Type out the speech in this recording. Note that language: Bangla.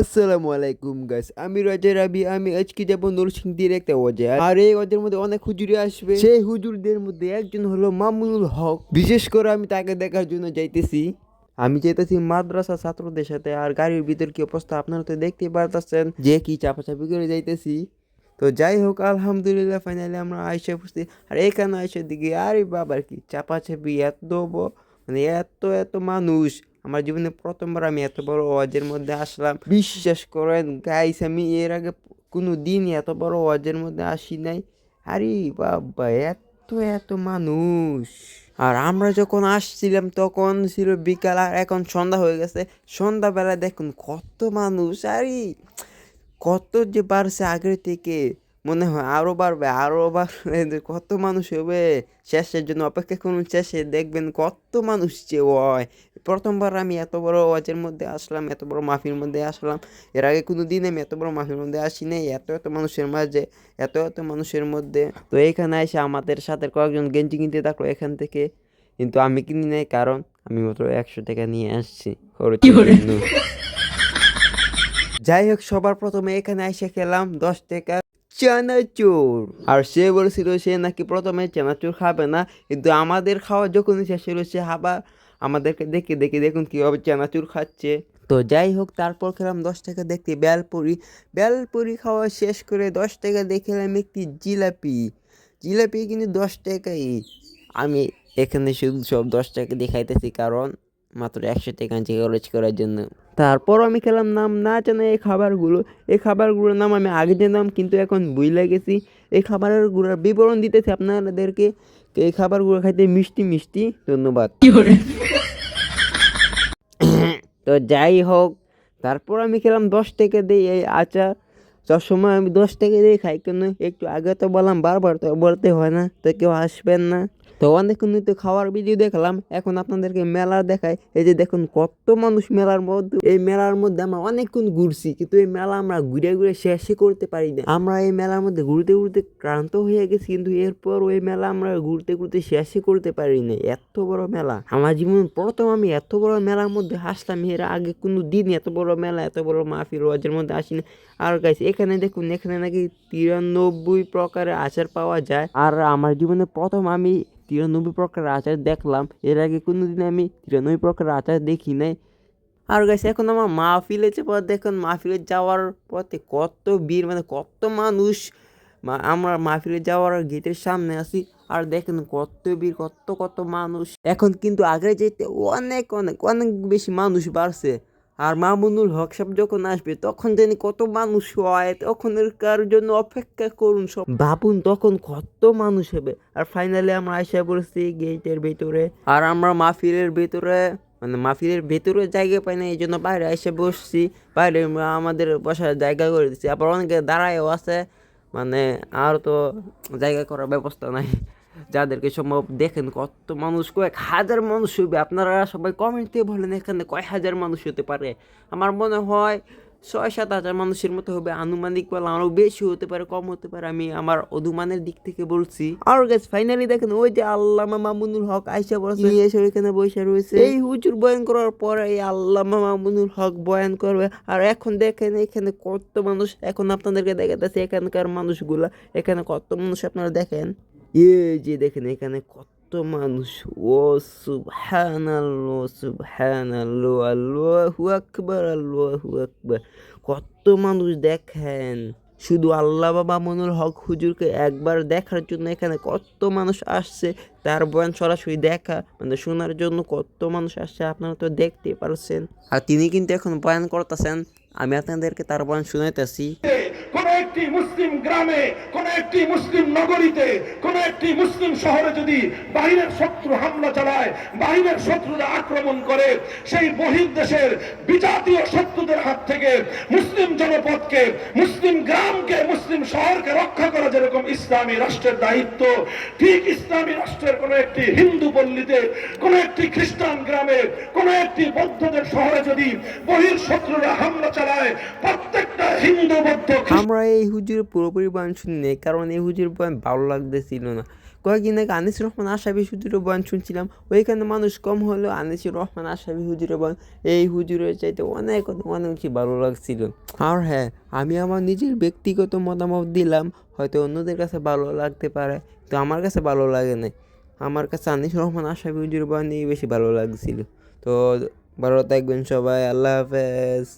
আসসালামু আলাইকুম গাইস আমি রাজা রাবি, আমি আজকে যাব নরসিংদীর একটা অজার আর এই অজার মধ্যে অনেক হুজুরি আসবে। সেই হুজুরদের মধ্যে একজন হলো মামুনুল হক। বিশেষ করে আমি তাকে দেখার জন্য যাইতেছি। আমি চাইতেছি মাদ্রাসা ছাত্রদের সাথে, আর গাড়ির ভিতর কি অবস্থা আপনারা তো দেখতেই পারতেছেন যে কি চাপাচাপি করে যাইতেছি। তো যাই হোক, আলহামদুলিল্লাহ ফাইনালি আমরা আইসা পড়ছি আর এখানে আইসার দিকে, আরে বাবার কি চাপাচাপি এত মানে এত এত মানুষ। আমার জীবনে প্রথমবার আমি এত বড় ওয়াজের মধ্যে আসলাম। বিশ্বাস করেন গাইস আমি এর আগে কোনো দিন এত বড় ওয়াজের মধ্যে আসি নাই। আরে বাবা, এত এত মানুষ। আর আমরা যখন আসছিলাম, তখন ছিল বিকাল আর এখন সন্ধ্যা হয়ে গেছে। সন্ধ্যাবেলা দেখুন কত মানুষ, আরে কত যে বাড়ছে আগের থেকে। মনে হয় আরও বাড়বে আরও বাড়বে কত মানুষ হবে। শেষের জন্য অপেক্ষা করুন, শেষে দেখবেন কত মানুষ যে হয়। প্রথমবার আমি এত বড় ওয়াজের মধ্যে আসলাম এত বড় মাহফির মধ্যে আসলাম। এর আগে কোনো দিন আমি এত বড় মাহফির মধ্যে আসি নাই এত এত মানুষের মাঝে এত এত মানুষের মধ্যে। তো এখানে এসে আমাদের সাথে কয়েকজন গেঞ্জি কিনতে থাকল এখান থেকে। কিন্তু আমি কিনি নাই কারণ আমি মাত্র একশো টাকা নিয়ে আসছি জন্য। যাই হোক সবার প্রথমে এখানে এসে খেলাম দশ টাকা চানাচুর। আর সে বলেছিল সে নাকি প্রথমে চানাচুর খাবে না কিন্তু আমাদের খাওয়া যখন শেষ হলো সে আবার আমাদেরকে দেখে দেখে দেখুন কীভাবে চানাচুর খাচ্ছে। তো যাই হোক, তারপর খেলাম দশ টাকা দেখতে বেলপুরি। বেলপুরি খাওয়া শেষ করে দশ টাকা দেখলাম একটি জিলাপি। জিলাপি কিন্তু দশ টাকাই। আমি এখানে শুধু সব দশ টাকা দেখাইতেছি কারণ মাত্র একশো টাকা খরচ করার জন্য। তারপর আমি খেলাম নাম না জানা এই খাবারগুলো। এই খাবারগুলোর নাম আমি আগে জানতাম কিন্তু এখন বুঝলে গেছি। এই খাবারগুলোর বিবরণ দিতেছি আপনাদেরকে। এই খাবারগুলো খাইতে মিষ্টি মিষ্টি ধন্যবাদ। তো যাই হোক তারপর আমি খেলাম দশ টাকা দিই এই আচার। সবসময় আমি দশ টাকা দিয়ে খাই কেন একটু আগে তো বললাম বারবার তো বলতে হয় না তো কেউ আসবেন না। তো অনেকক্ষণ তো খাওয়ার ভিডিও দেখলাম। এখন আপনাদেরকে মেলা দেখায় এই যে দেখুন, কত মানুষ মেলার মধ্যে এই মেলার মধ্যে আমরা অনেকক্ষণ ঘুরছি, কিন্তু এই মেলা আমরা ঘুরে ঘুরে শেষই করতে পারি না। আমরা এই মেলার মধ্যে ঘুরতে ঘুরতে ক্লান্ত হয়ে গেছি, কিন্তু এরপর ওই মেলা আমরা ঘুরতে ঘুরতে শেষই করতে পারি না এত বড় মেলা। আমার জীবন প্রথম আমি এত বড় মেলার মধ্যে হাসলাম এর আগে কোনো দিন এত বড় মেলা, এত বড় মাহফিল, রোজের মধ্যে আসিনি। আর গাইস এখানে দেখুন, এখানে নাকি তিরানব্বই প্রকারের আচার পাওয়া যায়। আর আমার জীবনে প্রথম আমি তিরানব্বই প্রকারের আচার দেখলাম। এর আগে কোনো দিন আমি তিরানব্বই প্রকারের আচার দেখি নাই। আর গাইছে এখন আমার মাহফিলে যে পর দেখুন, মাহফিলে যাওয়ার পথে কত ভিড় মানে কত মানুষ। আমরা মাহফিলে যাওয়ার গেটের সামনে আছি আর দেখেন কত ভিড় কত কত মানুষ। এখন কিন্তু আগে যেতে অনেক অনেক অনেক বেশি মানুষ বাড়ছে। আর মামুনুল হক সাহেব যখন আসবে তখন জানি কত মানুষ হয় তখনের কার জন্য অপেক্ষা করুন সব। ভাবুন তখন কত মানুষ হবে। আর ফাইনালি আমরা আইসা পড়েছি গেটের ভেতরে। আর আমরা মাহফিলের ভেতরে মানে মাহফিলের ভেতরে জায়গা পাই না এই জন্য বাইরে এসে বসছি। বাইরে আমাদের বসার জায়গা করে দিচ্ছি আবার অনেকে দাঁড়ায়ও আছে মানে আর তো জায়গা করার ব্যবস্থা নাই। যাদেরকে সম্ভব দেখেন কত মানুষ কয়েক হাজার মানুষ হবে আপনারা সবাই কমেন্টে বলেন এখানে কয় হাজার মানুষ হতে পারে। আমার মনে হয় ছয় সাত হাজার মানুষের মতো হবে। আনুমানিক বলা আরও বেশি হতে পারে কম হতে পারে। আমি আমার অনুমানের দিক থেকে বলছি। আর গাছ ফাইনালি দেখেন ওই যে আল্লামা মামুনুল হক আইসা বলছে। নিয়ে এসে ওইখানে বসে রয়েছে। এই হুজুর বয়ান করার পরে এই আল্লামা মামুনুল হক বয়ান করবে। আর এখন দেখেন এখানে কত মানুষ এখন আপনাদেরকে দেখাতেছে এখানকার মানুষগুলা। এখানে কত মানুষ আপনারা দেখেন? এই যে দেখেন এখানে কত মানুষ। ও সুবহানাল্লাহ সুবহানাল্লাহ, আল্লাহু আকবার আল্লাহু আকবার। কত মানুষ দেখেন। শুধু আল্লাহ বাবা মনুল হক হুজুরকে একবার দেখার জন্য এখানে কত মানুষ আসছে, তার বয়ান সরাসরি দেখা মানে শোনার জন্য কত মানুষ আসছে, আপনারা তো দেখতে পারছেন। আর তিনি কিন্তু এখন বয়ান করতেছেন, আমি আপনাদেরকে তার বয়ান শুনাইতেছি। একটি মুসলিম গ্রামে, কোন একটি মুসলিম নগরীতে, কোন একটি মুসলিম শহরে যদি বাহিরের শত্রু হামলা চালায়, বাহিরের শত্রুরা আক্রমণ করে, সেই বহির্দেশের বিজাতীয় শত্রুদের হাত থেকে মুসলিম জনপদকে, মুসলিম গ্রামকে, মুসলিম শহরকে রক্ষা করা যেরকম ইসলামী রাষ্ট্রের দায়িত্ব, ঠিক ইসলামী রাষ্ট্রের কোন একটি হিন্দু পল্লীতে, কোন একটি খ্রিস্টান গ্রামে, কোন একটি বৌদ্ধদের শহরে যদি বহির শত্রুরা হামলা চালায়, প্রত্যেকটা হিন্দু, বৌদ্ধ আমরা এই হুজুর পুরোপুরি বয়ান শুনি নাই, কারণ এই হুজুর বয়ান ভালো লাগতেছিল না। কয়েকদিন আগে আনিসুর রহমান আশাবি হুজুরের বয়ান শুনছিলাম ওইখানে মানুষ কম হলেও আনিসুর রহমান আশাবি হুজুরের বয়ান এই হুজুরের চাইতে অনেক অনেক বেশি ভালো লাগছিল। আর হ্যাঁ আমি আমার নিজের ব্যক্তিগত মতামত দিলাম হয়তো অন্যদের কাছে ভালো লাগতে পারে তো আমার কাছে ভালো লাগে না আমার কাছে আনিসুর রহমান আশাবি হুজুরের বয়ানই বেশি ভালো লাগছিল। তো ভালো থাকবেন সবাই আল্লাহ হাফেজ।